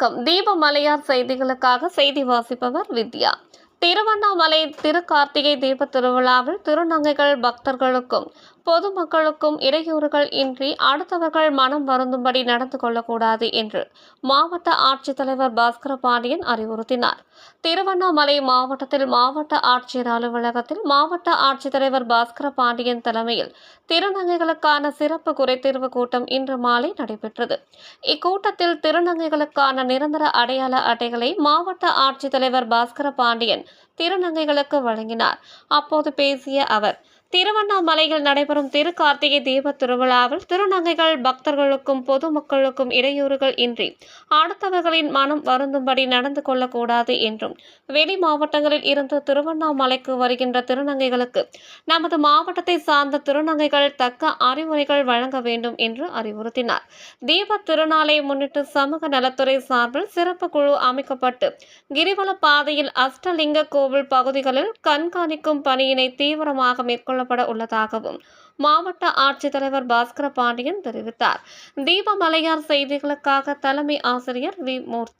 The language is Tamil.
வணக்கம். தீபமலையார் செய்திகளுக்காக செய்தி வாசிப்பவர் வித்யா. திருவண்ணாமலை திருக்கார்த்திகை தீப திருவிழாவில் திருநங்கைகள் பக்தர்களுக்கும் பொதுமக்களுக்கும் இடையூறுகள் இன்றி அடுத்தவர்கள் மனம் வருந்தும்படி நடந்து கொள்ளக்கூடாது என்று மாவட்ட ஆட்சித்தலைவர் பாஸ்கர பாண்டியன் அறிவுறுத்தினார். திருவண்ணாமலை மாவட்டத்தில் மாவட்ட ஆட்சியர் அலுவலகத்தில் மாவட்ட ஆட்சித்தலைவர் பாஸ்கர பாண்டியன் தலைமையில் திருநங்கைகளுக்கான சிறப்பு குறைதீர்வு கூட்டம் இன்று மாலை நடைபெற்றது. இக்கூட்டத்தில் திருநங்கைகளுக்கான நிரந்தர அடையாள அட்டைகளை மாவட்ட ஆட்சித்தலைவர் பாஸ்கர பாண்டியன் திருநங்கைகளுக்கு வழங்கினார். அப்போது பேசிய அவர் திருவண்ணாமலையில் நடைபெறும் திரு கார்த்திகை தீப திருவிழாவில் திருநங்கைகள் பக்தர்களுக்கும் பொதுமக்களுக்கும் இடையூறுகள் இன்றி அடுத்தவர்களின் மனம் வருந்தும்படி நடந்து கொள்ளக்கூடாது என்றும் வெளி மாவட்டங்களில் இருந்து திருவண்ணாமலைக்கு வருகின்ற திருநங்கைகளுக்கு நமது மாவட்டத்தை சார்ந்த திருநங்கைகள் தக்க அறிவுரைகள் வழங்க வேண்டும் என்று அறிவுறுத்தினார். தீப திருநாளை முன்னிட்டு சமூக நலத்துறை சார்பில் சிறப்பு குழு அமைக்கப்பட்டு கிரிவல பாதையில் அஷ்டலிங்க கோவில் பகுதிகளில் கண்காணிக்கும் பணியினை தீவிரமாக மேற்கொள்ளப்பட உள்ளதாகவும் மாவட்ட ஆட்சித்தலைவர் பாஸ்கர பாண்டியன் தெரிவித்தார். தீபமலையார் செய்திகளுக்காக தலைமை ஆசிரியர் வி மூர்த்தி.